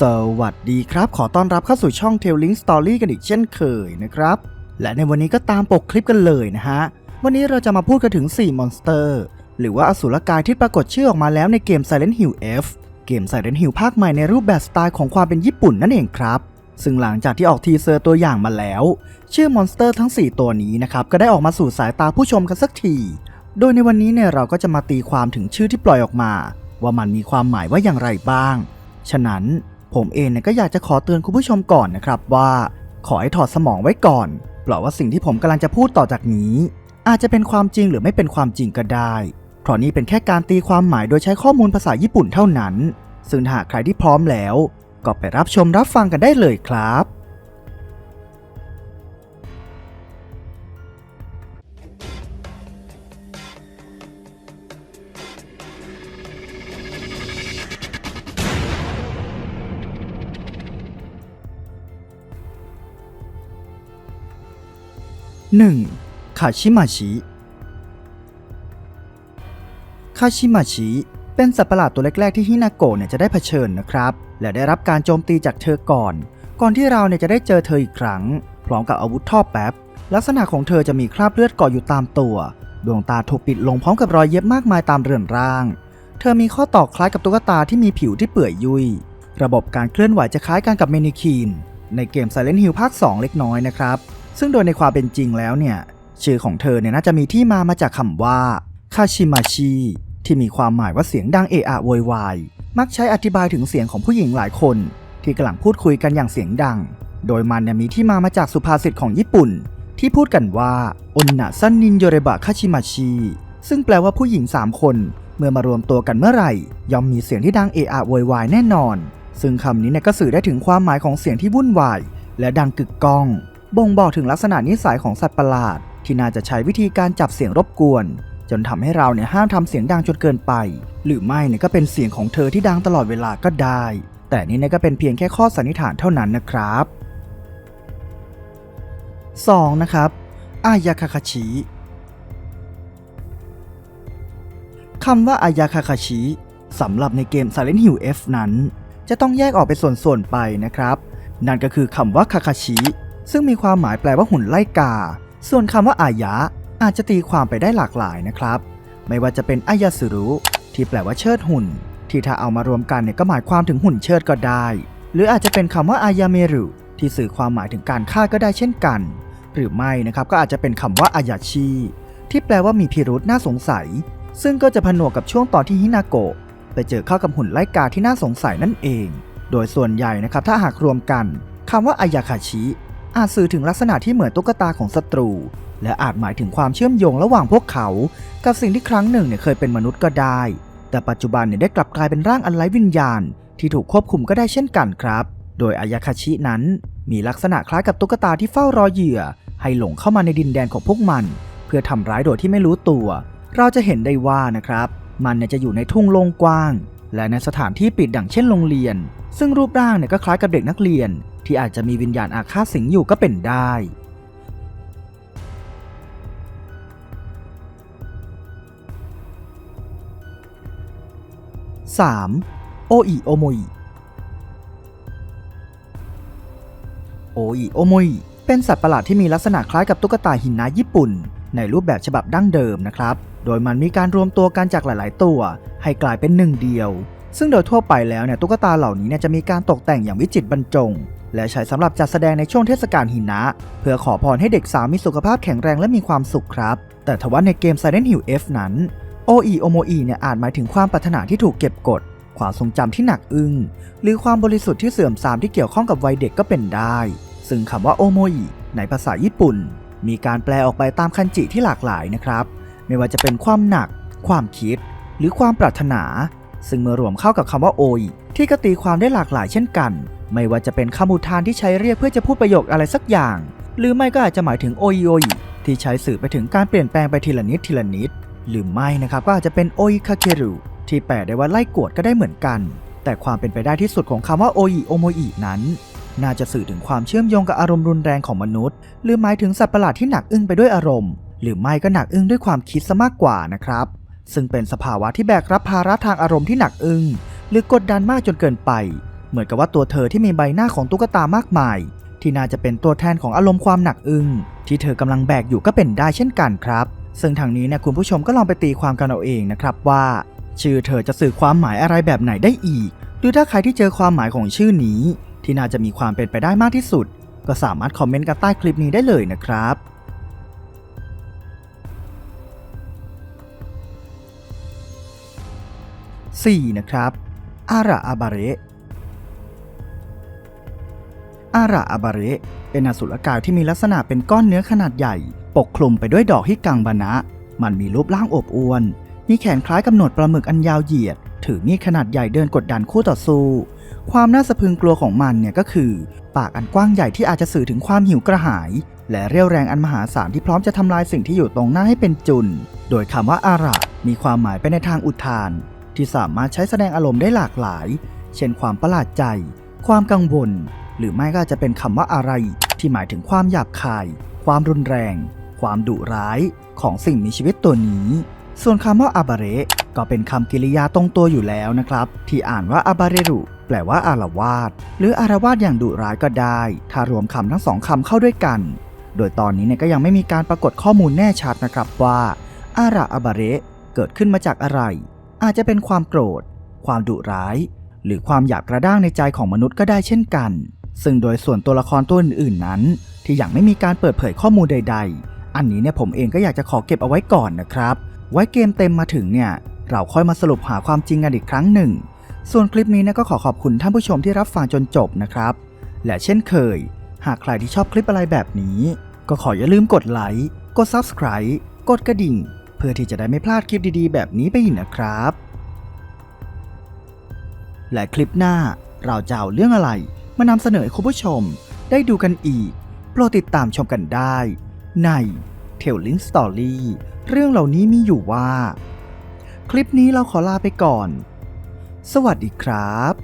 สวัสดีครับ ขอต้อนรับเข้าสู่ช่อง Telling Story กันอีกเช่นเคยนะครับ และในวันนี้ก็ตามปกคลิปกันเลยนะฮะ วันนี้เราจะมาพูดกันถึง 4 มอนสเตอร์ หรือว่าอสุรกายที่ปรากฏชื่อออกมาแล้วในเกม Silent Hill F เกม Silent Hill ภาคใหม่ในรูปแบบสไตล์ของความเป็นญี่ปุ่นนั่นเองครับ ซึ่งหลังจากที่ออกทีเซอร์ตัวอย่างมาแล้ว ชื่อมอนสเตอร์ทั้ง 4 ตัวนี้นะครับก็ได้ออกมาสู่สายตาผู้ชมกันสักที โดยในวันนี้เนี่ยเราก็จะมาตีความถึงชื่อที่ปล่อยออกมา ว่ามันมีความหมายว่าอย่างไรบ้าง ฉะนั้น ผมเองเนี่ยก็อยากจะขอเตือนคุณผู้ชมก่อนนะครับว่า ขอให้ถอดสมองไว้ก่อนเพราะว่าสิ่งที่ผมกำลังจะพูดต่อจากนี้ อาจจะเป็นความจริงหรือไม่เป็นความจริงก็ได้ เพราะนี่เป็นแค่การตีความหมายโดยใช้ข้อมูลภาษาญี่ปุ่นเท่านั้น ซึ่งหากใครที่พร้อมแล้ว ก็ไปรับชมรับฟังกันได้เลยครับ 1. คาชิมาชิคาชิมาชิเป็นสัตว์ประหลาดตัวแรก ๆ ที่ฮินาโกะเนี่ยจะได้เผชิญนะครับ และได้รับการโจมตีจากเธอก่อน ก่อนที่เราเนี่ยจะได้เจอเธออีกครั้ง พร้อมกับอาวุธท่อแป๊บ ลักษณะของเธอจะมีคราบเลือดเกาะอยู่ตามตัว ดวงตาถูกปิดลงพร้อมกับรอยเย็บมากมายตามเรือนร่าง เธอมีข้อต่อคล้ายกับตุ๊กตาที่มีผิวที่เปื่อยยุย ระบบการเคลื่อนไหวจะคล้ายกันกับเมนิคีน ในเกม Silent Hill ภาค 2 เล็กน้อยนะครับ ซึ่งโดยในความเป็นจริงแล้วเนี่ย ชื่อของเธอเนี่ยน่าจะมีที่มามาจากคำว่าคาชิมาชิที่มีความหมายว่าเสียงดังเอะอะโวยวายมักใช้อธิบายถึงเสียงของผู้หญิงหลายคน ที่กำลังพูดคุยกันอย่างเสียงดัง โดยมันเนี่ยมีที่มามาจากสุภาษิตของญี่ปุ่น ที่พูดกันว่าอนนะซันนินโยเรบะคาชิมาชิซึ่งแปลว่าผู้หญิง 3 คน เมื่อมารวมตัวกันเมื่อไหร่ย่อมมีเสียงที่ดังเอะอะโวยวายแน่นอน ซึ่งคำนี้เนี่ยก็สื่อได้ถึงความหมายของเสียงที่วุ่นวายและดังกึกก้อง บ่งบอกถึงลักษณะนิสัยของสัตว์ประหลาด ที่น่าจะใช้วิธีการจับเสียงรบกวน จนทำให้เราเนี่ยห้ามทำเสียงดังจนเกินไป หรือไม่เนี่ยก็เป็นเสียงของเธอที่ดังตลอดเวลาก็ได้ แต่นี่เนี่ยก็เป็นเพียงแค่ข้อสันนิษฐานเท่านั้นนะครับ 2. นะครับอายาคาคาชิคำว่าอายาคาคาชิสำหรับในเกม Silent Hill F นั้น จะต้องแยกออกเป็นส่วนๆไปนะครับ นั่นก็คือคำว่าคาคาชิ ซึ่งมีความหมายแปลว่าหุ่นไล่กา ส่วนคำว่าอายะ อาจจะตีความไปได้หลากหลายนะครับ ไม่ว่าจะเป็นอายาสุรุที่แปลว่าเชิดหุ่น ที่ถ้าเอามารวมกันเนี่ยก็หมายความถึงหุ่นเชิดก็ได้ หรืออาจจะเป็นคำว่าอายาเมรุที่สื่อความหมายถึงการฆ่าก็ได้เช่นกัน หรือไม่นะครับก็อาจจะเป็นคำว่าอายาชิที่แปลว่ามีพิรุษน่าสงสัย ซึ่งก็จะผนวกกับช่วงตอนที่ฮินาโกะไปเจอเข้ากับหุ่นไล่กาที่น่าสงสัยนั่นเอง โดยส่วนใหญ่นะครับถ้าหากรวมกันคำว่าอายาคาชิ อาจสื่อถึงลักษณะที่เหมือนตุ๊กตาของศัตรู และอาจหมายถึงความเชื่อมโยงระหว่างพวกเขา กับสิ่งที่ครั้งหนึ่งเนี่ยเคยเป็นมนุษย์ก็ได้ แต่ปัจจุบันเนี่ยได้กลับกลายเป็นร่างอันไร้วิญญาณ ที่ถูกควบคุมก็ได้เช่นกันครับ โดยอายาคาชินั้น มีลักษณะคล้ายกับตุ๊กตาที่เฝ้ารอเหยื่อ ให้หลงเข้ามาในดินแดนของพวกมัน เพื่อทำร้ายโดยที่ไม่รู้ตัว เราจะเห็นได้ว่านะครับ มันเนี่ยจะอยู่ในทุ่งโล่งกว้าง และในสถานที่ปิดดังเช่นโรงเรียน ซึ่งรูปร่างเนี่ยก็คล้ายกับเด็กนักเรียน ที่อาจจะมีวิญญาณอาฆาตสิงอยู่ก็เป็นได้ 3. โออิโอโมอิโออิโอโมอิเป็นสัตว์ประหลาดที่มีลักษณะคล้ายกับตุ๊กตาหินนะญี่ปุ่น ในรูปแบบฉบับดั้งเดิมนะครับ โดยมันมีการรวมตัวกันจากหลาย ๆ ตัว ให้กลายเป็นหนึ่งเดียว ซึ่งโดยทั่วไปแล้วเนี่ยตุ๊กตาเหล่านี้เนี่ยจะมีการตกแต่งอย่างวิจิตรบรรจง และใช้สำหรับจัดแสดงในช่วงเทศกาลหินะ เพื่อขอพรให้เด็กสาวมีสุขภาพแข็งแรงและมีความสุขครับ แต่ทว่าในเกม Silent Hill F นั้นโออีโอโมอีเนี่ยอาจหมายถึงความปรารถนาที่ถูกเก็บกด ความทรงจำที่หนักอึ้งหรือความบริสุทธิ์ที่เสื่อมทรามที่เกี่ยวข้องกับวัยเด็กก็เป็นได้ ซึ่งคำว่าโอโมอีในภาษาญี่ปุ่น มีการแปลออกไปตามคันจิที่หลากหลายนะครับ ไม่ว่าจะเป็นความหนัก ความคิด หรือความปรารถนา ซึ่งเมื่อรวมเข้ากับคำว่าโอยที่ก็ตีความได้หลากหลายเช่นกัน ไม่ว่าจะเป็นคำอุทานที่ใช้เรียกเพื่อจะพูดประโยคอะไรสักอย่าง หรือไม่ก็อาจจะหมายถึงโอยโอยที่ใช้สื่อไปถึงการเปลี่ยนแปลงไปทีละนิดทีละนิด หรือไม่นะครับก็อาจจะเป็นโอยคาเครุที่แปลได้ว่าไล่กวดก็ได้เหมือนกัน แต่ความเป็นไปได้ที่สุดของคำว่าโออิโอโมอินั้น น่าจะสื่อถึงความเชื่อมโยงกับอารมณ์รุนแรงของมนุษย์ หรือหมายถึงสัตว์ประหลาดที่หนักอึ้งไปด้วยอารมณ์ หรือไม่ก็หนักอึ้งด้วยความคิดซะมากกว่านะครับ ซึ่งเป็นสภาวะที่แบกรับภาระทางอารมณ์ที่หนักอึ้งหรือกดดันมากจนเกินไป เหมือนกับว่าตัวเธอที่มีใบหน้าของตุ๊กตามากมาย ที่น่าจะเป็นตัวแทนของอารมณ์ความหนักอึ้งที่เธอกำลังแบกอยู่ก็เป็นได้เช่นกันครับ ซึ่งทางนี้เนี่ยคุณผู้ชมก็ลองไปตีความกันเอาเองนะครับว่า ชื่อเธอจะสื่อความหมายอะไรแบบไหนได้อีก หรือถ้าใครที่เจอความหมายของชื่อนี้ ที่น่าจะมีความเป็นไปได้มากที่สุด ก็สามารถคอมเมนต์กันใต้คลิปนี้ได้เลยนะครับ 4. นะครับอาระอาบาเระ อาระอาบาเระเป็นอสุรกายที่มีลักษณะเป็นก้อนเนื้อขนาดใหญ่ ปกคลุมไปด้วยดอกฮิกังบานะ มันมีรูปร่างอบอวลมีแขนคล้ายกับหนวดปลาหมึกอันยาวเหยียด ถือมีดขนาดใหญ่เดินกดดันคู่ต่อสู้ ความน่าสะพึงกลัวของมันเนี่ยก็คือ ปากอันกว้างใหญ่ที่อาจจะสื่อถึงความหิวกระหาย และเรี่ยวแรงอันมหาศาลที่พร้อมจะทำลายสิ่งที่อยู่ตรงหน้าให้เป็นจุน โดยคำว่าอาระมีความหมายไปในทางอุทาน ที่สามารถใช้แสดงอารมณ์ได้หลากหลาย เช่นความประหลาดใจ ความกังวล หรือไม่ก็จะเป็นคำว่าอะไร ที่หมายถึงความหยาบคาย ความรุนแรง ความดุร้าย ของสิ่งมีชีวิตตัวนี้ ส่วนคำว่าอาบาเรก็เป็นคำกริยาตรงตัวอยู่แล้วนะครับ ที่อ่านว่าอาบาเรรุแปลว่าอารวาสหรืออารวาสอย่างดุร้ายก็ได้ ถ้ารวมคำทั้งสองคำเข้าด้วยกัน โดยตอนนี้เนี่ยก็ยังไม่มีการปรากฏข้อมูลแน่ชัดนะครับว่าอาระอาบาเรเกิดขึ้นมาจากอะไร อาจจะเป็นความโกรธ ความดุร้าย หรือความหยาบกระด้างในใจของมนุษย์ก็ได้เช่นกัน ซึ่งโดยส่วนตัวละครตัวอื่นๆนั้น ที่ยังไม่มีการเปิดเผยข้อมูลใด ๆ อันนี้เนี่ยผมเองก็อยากจะขอเก็บเอาไว้ก่อนนะครับ ไว้เกมเต็มมาถึงเนี่ยเราค่อยมาสรุปหาความจริงกันอีกครั้งหนึ่ง ส่วนคลิปนี้เนี่ยก็ขอขอบคุณท่านผู้ชมที่รับฟังจนจบนะครับ และเช่นเคย หากใครที่ชอบคลิปอะไรแบบนี้ ก็ขออย่าลืมกดไลค์ กด Subscribe กดกระดิ่ง เพื่อที่จะได้ไม่พลาดคลิปดีๆ แบบนี้ไปอีกนะครับ และคลิปหน้าเราจะเอาเรื่องอะไร มานำเสนอให้คุณผู้ชมได้ดูกันอีก โปรดติดตามชมกันได้ ใน Telling Story เรื่องเหล่านี้มีอยู่ว่า คลิปนี้เราขอลาไปก่อน สวัสดีครับ